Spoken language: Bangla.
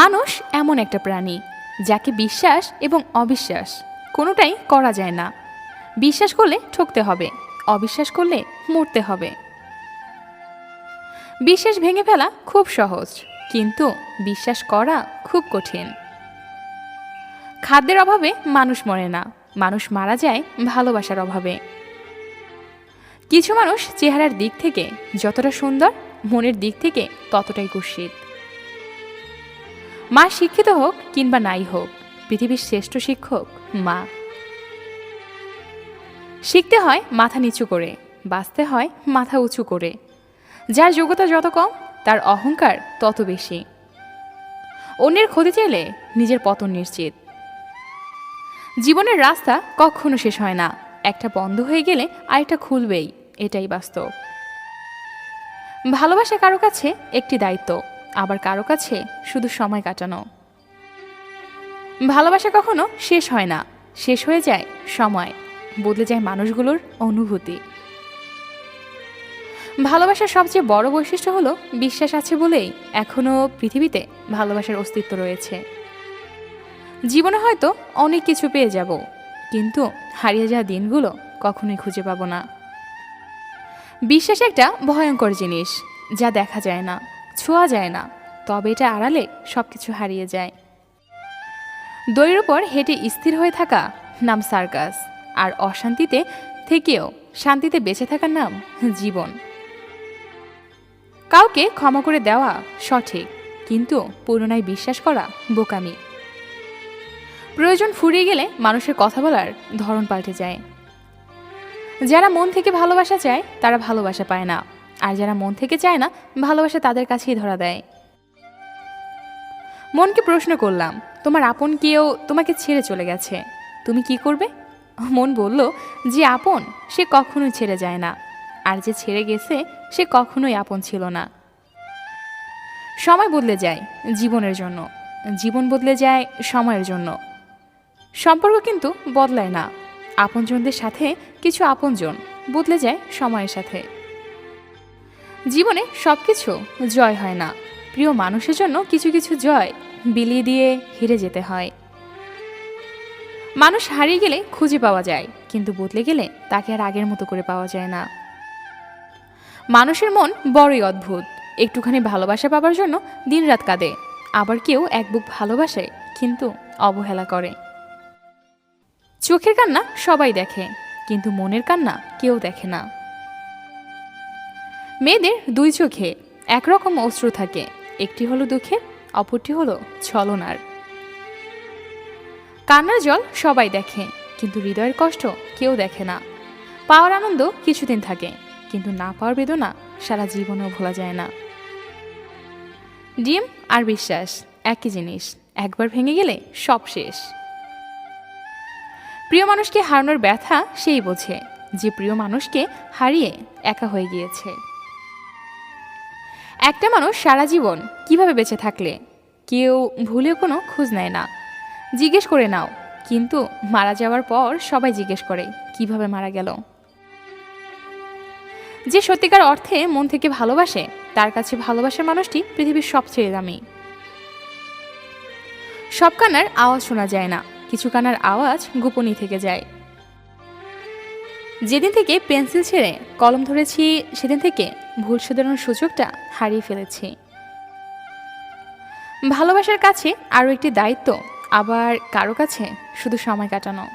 মানুষ এমন একটা প্রাণী, যাকে বিশ্বাস এবং অবিশ্বাস কোনোটাই করা যায় না। বিশ্বাস করলে ঠকতে হবে, অবিশ্বাস করলে মরতে হবে। বিশ্বাস ভেঙে ফেলা খুব সহজ, কিন্তু বিশ্বাস করা খুব কঠিন। খাদ্যের অভাবে মানুষ মরে না, মানুষ মারা যায় ভালোবাসার অভাবে। কিছু মানুষ চেহারার দিক থেকে যতটা সুন্দর, মনের দিক থেকে ততটাই কুৎসিত মা শিক্ষিত হোক কিংবা নাই হোক, পৃথিবীর শ্রেষ্ঠ শিক্ষক মা। শিখতে হয় মাথা নিচু করে, বাঁচতে হয় মাথা উঁচু করে। যার যোগ্যতা যত কম, তার অহংকার তত বেশি। অন্যের ক্ষতি চাইলে নিজের পতন নিশ্চিত। জীবনের রাস্তা কখনো শেষ হয় না, একটা বন্ধ হয়ে গেলে আরেকটা খুলবেই, এটাই বাস্তব। ভালোবাসা কারও কাছে একটি দায়িত্ব। আবার কারও কাছে শুধু সময় কাটানো। ভালোবাসা কখনো শেষ হয় না। শেষ হয়ে যায় সময়, বদলে যায় মানুষগুলোর অনুভূতি। ভালোবাসার সবচেয়ে বড় বৈশিষ্ট্য হলো বিশ্বাস আছে বলেই এখনও পৃথিবীতে ভালোবাসার অস্তিত্ব রয়েছে। জীবনে হয়তো অনেক কিছু পেয়ে যাব, কিন্তু হারিয়ে যাওয়া দিনগুলো কখনোই খুঁজে পাবো না। বিশ্বাস একটা ভয়ঙ্কর জিনিস, যা দেখা যায় না। ছোঁয়া যায় না, তবে এটা আড়ালে সব কিছু হারিয়ে যায়। দড়ির উপর হেঁটে স্থির হয়ে থাকা নাম সার্কাস, আর অশান্তিতে থেকেও শান্তিতে বেঁচে থাকার নাম জীবন। কাউকে ক্ষমা করে দেওয়া সঠিক, কিন্তু পুরনায় বিশ্বাস করা বোকামি। প্রয়োজন ফুরিয়ে গেলে মানুষের কথা বলার ধরন পাল্টে যায়। যারা মন থেকে ভালোবাসা চায়, তারা ভালোবাসা পায় না। আর যারা মন থেকে চায় না, ভালোবাসা তাদের কাছেই ধরা দেয়। মনকে প্রশ্ন করলাম, তোমার আপন কেউ তোমাকে ছেড়ে চলে গেছে? তুমি কি করবে? মন বলল, যে আপন, সে কখনোই ছেড়ে যায় না। আর যে ছেড়ে গেছে, সে কখনোই আপন ছিল না। সময় বদলে যায় জীবনের জন্য। জীবন বদলে যায় সময়ের জন্য। সম্পর্ক কিন্তু বদলায় না। আপনজনদের সাথে কিছু আপনজন বদলে যায় সময়ের সাথে। জীবনে সব কিছু জয় হয় না। প্রিয় মানুষের জন্য কিছু কিছু জয় বিলিয়ে দিয়ে হেরে যেতে হয়। মানুষ হারিয়ে গেলে খুঁজে পাওয়া যায়, কিন্তু বদলে গেলে তাকে আর আগের মতো করে পাওয়া যায় না। মানুষের মন বড়ই অদ্ভুত। একটুখানি ভালোবাসা পাবার জন্য দিনরাত কাঁদে, আবার কেউ এক বুক ভালোবাসে, কিন্তু অবহেলা করে। চোখের কান্না সবাই দেখে, কিন্তু মনের কান্না কেউ দেখে না। মেয়েদের দুই চোখে একরকম অশ্রু থাকে। একটি হলো দুঃখের অপরটি হলো ছলনার। কান্নার জল সবাই দেখে, কিন্তু হৃদয়ের কষ্ট কেউ দেখে না। পাওয়ার আনন্দ কিছুদিন থাকে, কিন্তু না পাওয়ার বেদনা সারা জীবনেও ভোলা যায় না। ডিম আর বিশ্বাস, একই জিনিস, একবার ভেঙে গেলে সব শেষ। প্রিয় মানুষকে হারানোর ব্যথা সেই বোঝে, যে প্রিয় মানুষকে হারিয়ে একা হয়ে গিয়েছে। একটা মানুষ সারা জীবন কীভাবে বেঁচে থাকলে? কেউ ভুলেও কোনো খোঁজ নেয় না। জিজ্ঞেস করে নাও। কিন্তু মারা যাওয়ার পর সবাই জিজ্ঞেস করে, কীভাবে মারা গেল? যে সত্যিকার অর্থে মন থেকে ভালোবাসে, তার কাছে ভালোবাসার মানুষটি পৃথিবীর সবচেয়ে দামি। সব কান্নার আওয়াজ শোনা যায় না। কিছু কান্নার আওয়াজ গোপনই থেকে যায়। যেদিন থেকে পেন্সিল ছেড়ে কলম ধরেছি, সেদিন থেকে ভুল শুধরানোর সুযোগটা হারিয়ে ফেলেছি। ভালোবাসার কাছে আরও একটি দায়িত্ব, আবার কারও কাছে শুধু সময় কাটানো।